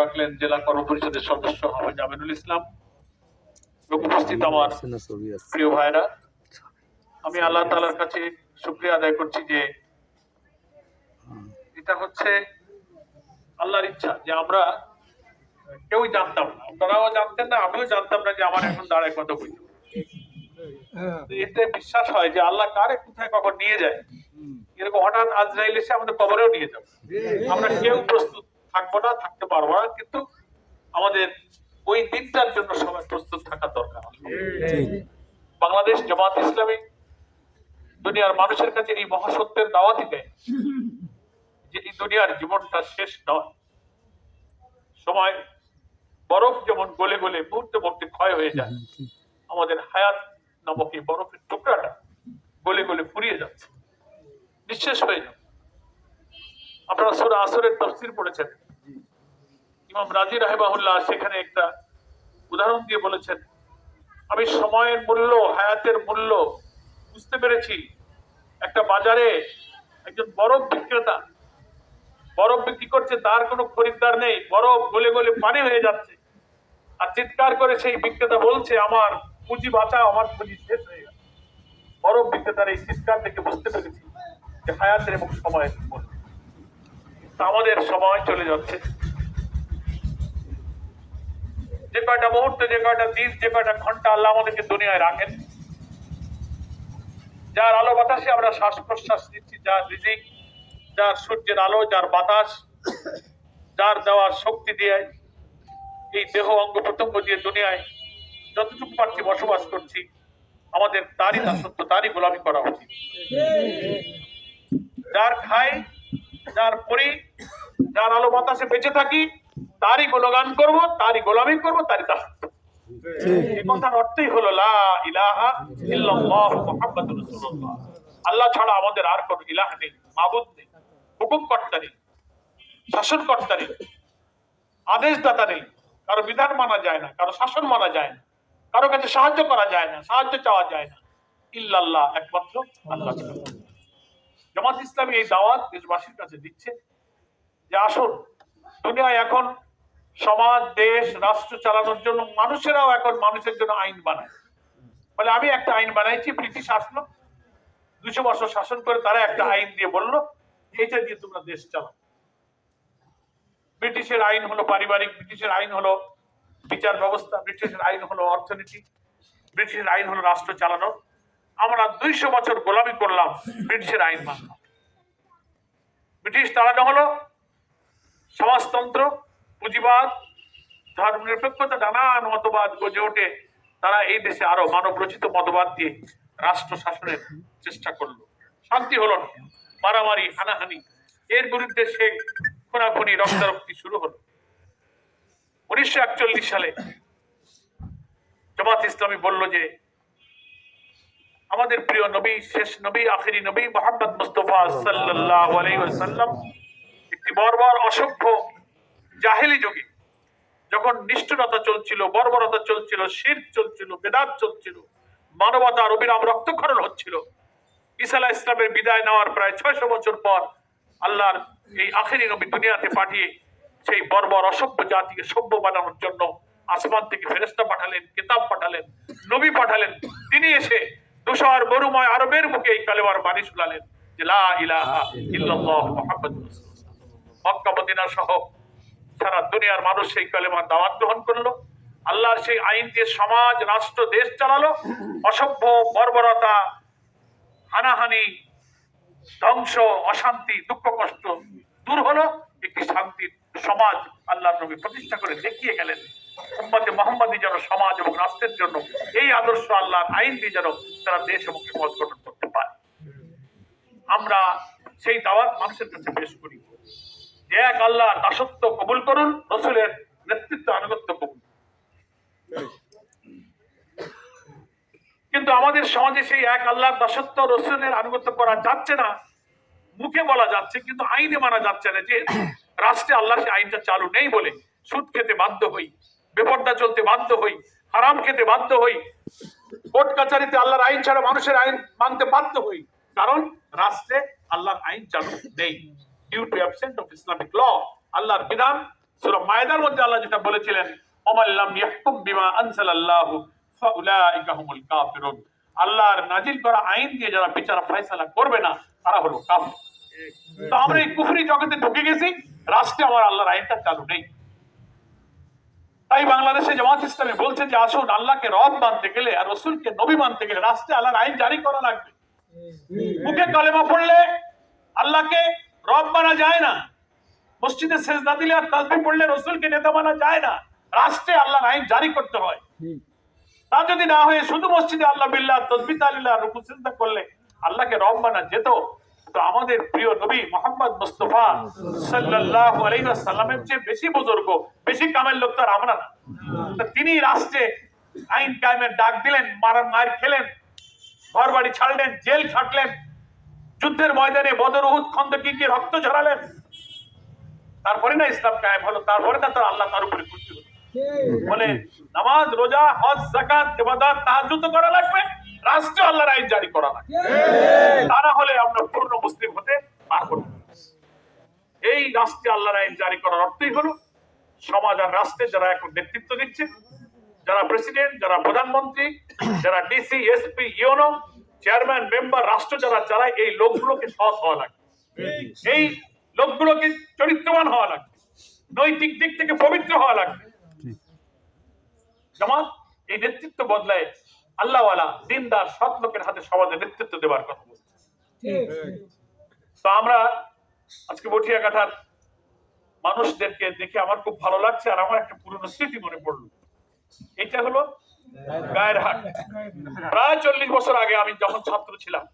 রাখলেন জেলা কর্মপরিষদের সদস্য মোহাম্মদ জামিনুল ইসলাম উপস্থিত আমার প্রিয় ভাইরা। আমি আল্লাহ তালার কাছে শুক্রিয়া আদায় করছি যে এটা হচ্ছে আল্লাহর ইচ্ছা যে আমরা কেউই জানতাম না। আপনারাও জানতেন না, আমিও জানতাম না যে আমার এখন দাঁড়ায় কত বই এতে বিশ্বাস হয় যে আল্লাহ কারে কোথায় কখন নিয়ে যায়। এরকম হঠাৎ আজরাইল এসে আমাদের কবরেও নিয়ে যাবে। আমরা কেউ প্রস্তুত থাকব না থাকতে পারব না কিন্তু আমাদের ওই দিনটার জন্য সবাই প্রস্তুত থাকা দরকার বাংলাদেশ জামাত ইসলামী দুনিয়ার মানুষের কাছে এই মহাসত্যের দাওয়াতই দেয়। যে এই দুনিয়ার জীবনটা শেষ নয়। সময় বরফ যেমন গলে গলে মুহূর্তে মুহূর্তে ক্ষয় হয়ে যায় আমাদের হায়াত নামক এই বরফের টুকরাটা গলে গলে ফুরিয়ে যাচ্ছে নিঃশেষ হয়ে যাবে আপনারা সুরা আসরের তফসির পড়েছেন? ইমাম রাজি রাহেবাহুল্লাহ সেখানে একটা উদাহরণ দিয়ে বলেছেন, আমি সময়ের মূল্য, হায়াতের মূল্য বুঝতে পেরেছি। একটা বাজারে একজন বরফ বিক্রেতা, বরফ বিক্রি করছে, তার কোনো খরিদ্দার নেই, বরফ গলে গলে পানি হয়ে যাচ্ছে। আর চিৎকার করে সেই বিক্রেতা বলছে, আমার পুঁজি বাঁচাও, আমার পুঁজি শেষ হয়ে গেছে। বরফ বিক্রেতার এই চিৎকার থেকে বুঝতে পেরেছি যে হায়াতের এবং সময়ের মূল্য। আমাদের সময় চলে যাচ্ছে। যে কয়টা মুহূর্তে, যে কয়টা দিন, যে কয়টা ঘণ্টা আল্লাহ আমাদেরকে দুনিয়ায় রাখেন। যার আলো বাতাসে আমরা শ্বাস প্রশ্বাস নিচ্ছি, যার রিজিক, যার সূর্যের আলো, যার বাতাস, যার দেওয়ার শক্তি দিয়ে এই দেহ অঙ্গ প্রত্যঙ্গ দিয়ে দুনিয়ায় যতটুকু পারছি বসবাস করছি, আমাদের তারই দাসত্ব, তারই গোলামি করা উচিত। যার খাই, যার পরি, যার আলো বাতাসে বেঁচে থাকি তারই গুণগান করব তারই গোলামি করব তারই দাসত্ব এই কথার অর্থই হলো লা ইলাহা ইল্লাল্লাহ মুহাম্মাদুর রাসূলুল্লাহ। আল্লাহ ছাড়া আমাদের আর কোনো ইলাহ নেই মাবুদ নেই হুকুম কর্তা নেই শাসন কর্তা নেই আদেশদাতা নেই। কারও বিধান মানা যায় না কারও শাসন মানা যায় না কারও কাছে সাহায্য করা যায় না সাহায্য চাওয়া যায় না। ইল্লাল্লাহ একমাত্র আল্লাহ ছাড়া। জামাত ইসলামী এই দাওয়াত দেশবাসীর কাছে দিচ্ছে যে আসুন দুনিয়ায় এখন সমাজ, দেশ, রাষ্ট্র চালানোর জন্য মানুষেরাও এখন মানুষের জন্য আইন বানায়। বলে, আমি একটা আইন বানাইছি, ব্রিটিশ আসলো। দুশো বছর শাসন করে তারা একটা আইন দিয়ে বলল, এইটা দিয়ে তোমরা দেশ চালাও। ব্রিটিশের আইন হলো পারিবারিক, ব্রিটিশের আইন হলো বিচার ব্যবস্থা, ব্রিটিশের আইন হলো অর্থনীতি, ব্রিটিশের আইন হলো রাষ্ট্র চালানো। আমরা দুইশো বছর গোলামি করলাম, ব্রিটিশের আইন মানলাম। ব্রিটিশ তাড়ানো হলো, সমাজতন্ত্র পুঁজিবাদ ধর্ম নিরপেক্ষতা নানান মতবাদ গজে ওঠে। তারা এই দেশে আরও মানব রচিত মতবাদ দিয়ে রাষ্ট্র শাসনের চেষ্টা করল। শান্তি হলো না। মারামারি, হানাহানি। এর বিরুদ্ধে সে খুনাখুনি, রক্তারক্তি শুরু হলো। উনিশশো একচল্লিশ সালে জামাত ইসলামী বলল যে, আমাদের প্রিয় নবী, শেষ নবী, আখেরি নবী মোহাম্মদ মুস্তফা সাল্লাল্লাহু আলাইহি ওয়াসাল্লাম একটি বর্বর অসভ্য জাহেলি যুগে। যখন নিষ্ঠুরতা চলছিল, বর্বরতা চলছিল, শির চলছিল, বেদাত চলছিল, মানবতার অবিরাম রক্তক্ষরণ হচ্ছিল আলাহ ইসলামের বিদায় নেওয়ার প্রায় ছয়শো বছর পর আল্লাহর এই আখেরি নবী দুনিয়াতে পাঠিয়ে সেই বর্বর, অসভ্য জাতিকে সভ্য বানানোর জন্য আসমান থেকে ফেরেস্তা পাঠালেন, কিতাব পাঠালেন, নবী পাঠালেন। তিনি এসে দুশার গরুময় আরবের মুখে এই কালেমার বাণী শুনালেন যে, লা ইলাহা ইল্লাল্লাহ রাসূলুল্লাহ। মক্কা, মদিনা সহ সারা দুনিয়ার মানুষ সেই কালেমার দাওয়াত গ্রহণ করল। আল্লাহর সেই আইন দিয়ে সমাজ, রাষ্ট্র, দেশ চালালো। অসভ্য, বর্বরতা, হানাহানি, ধ্বংস, অশান্তি, দুঃখ, কষ্ট দূর হলো। একটি শান্তির সমাজ আল্লাহর নবী প্রতিষ্ঠা করে দেখিয়ে গেলেন। উম্মতে মোহাম্মদী যেন সমাজ এবং রাষ্ট্রের জন্য এই আদর্শ আল্লাহর আইন দিয়ে যেন তারা দেশ এবং সমাজ গঠন করতে পারে। আমরা সেই দাওয়াত মানুষের কাছে পেশ করি। এক আল্লাহর দাসত্ব কবুল করুন, রসুলের নেতৃত্ব আনুগত্য কবুল কিন্তু আমাদের সমাজে সেই এক আল্লাহর দাসত্ব, রসুলের আনুগত্য করা যাচ্ছে না। মুখে বলা যাচ্ছে, কিন্তু আইনে মানা যাচ্ছে না যে রাষ্ট্রে আল্লাহ সেই আইনটা চালু নেই বলে। সুদ খেতে বাধ্য হই, বেপর্দা চলতে বাধ্য হই, হারাম খেতে বাধ্য হই। কোর্ট কাছারিতে আল্লাহর আইন ছাড়া মানুষের আইন মানতে বাধ্য হই। কারণ রাষ্ট্রে আল্লাহর আইন চালু নেই। Due to absent of Islamic law আল্লাহর বিধান সূরা মায়দার মধ্যে আল্লাহ যেটা বলেছিলেন ওমাল্লাম ইয়াহকুম বিমা আনসালাল্লাহু ফাউলাইকা হুমুল কাফিরুন। আল্লাহর নাজিল করা আইন দিয়ে যারা বিচার ফয়সালা করবে না তারা হলো কাফির। তো আমরা এই কুফরি জগতে ঢুকে গেছি রাষ্ট্রে আমার আল্লাহর আইনটা চালু নেই। তাই বাংলাদেশে জামাত ইসলামী বলছে যে আসুন আল্লাহকে রব মানতে গেলে আর রসুলকে নবী মানতে গেলে রাষ্ট্রে আল্লাহর আইন জারি করা লাগবে। মুখে কালেমা পড়লে আল্লাহকে রব মানা যায় না। মসজিদে সেজদা দিলে আর তাসবিহ পড়লে রসুলকে নেতা মানা যায় না। রাষ্ট্রে আল্লাহর আইন জারি করতে হয়। তা যদি না হয়ে শুধু মসজিদে আল্লাহ বিল্লাহ তসবি তালিল্লাহ রুকু সিজদা করলে আল্লাহকে রব মানা যেত। তো আমাদের প্রিয় নবী মোহাম্মদ মুস্তফা সাল্লাল্লাহু আলাইহি ওয়াসাল্লামের চেয়ে বেশি বুজুর্গ বেশি কামের লোক তো আর আমরা না। তা তিনি রাষ্ট্রে আইন কায়েমের ডাক দিলেন মার মার খেলেন ঘর বাড়ি ছাড়লেন জেল খাটলেন যুদ্ধের ময়দানে বদর উহুদ খন্দকি কি রক্ত ঝরালেন? তারপরে না ইসলাম কায়েম হলো, তারপরে না তার আল্লাহ তার উপরে খুশি বলে, নামাজ, রোজা, হজ জাকাত ইবাদত, তাহাজ্জুদ করা লাগবে, রাষ্ট্র আল্লাহর আইন জারি করা লাগবে। তা না হলে আমরা পূর্ণ মুসলিম হতে পারব না। এই রাষ্ট্রে আল্লাহর আইন জারি করার অর্থই হলো, সমাজ আর রাষ্ট্রে যারা এখন নেতৃত্ব দিচ্ছে, যারা প্রেসিডেন্ট, যারা প্রধানমন্ত্রী, যারা DC, SP UNO chairman member রাষ্ট্র যারা চালায় এই লোকগুলোকে সৎ হওয়া লাগবে। এই লোকগুলোকে চরিত্রবান হওয়া লাগবে। নৈতিক দিক থেকে পবিত্র হওয়া লাগবে। জামাত, এই নেতৃত্ব বদলায় আল্লাহওয়ালা, দিনদার, সৎ লোকের হাতে সমাজে নেতৃত্ব দেওয়ার কথা তো আমরা আজকে বটিয়া কাঠার মানুষদেরকে দেখে আমার খুব ভালো লাগছে আর আমার একটা পুরনো স্মৃতি মনে পড়ল। এটা হলো গায়ের হাট। প্রায় চল্লিশ বছর আগে আমি যখন ছাত্র ছিলাম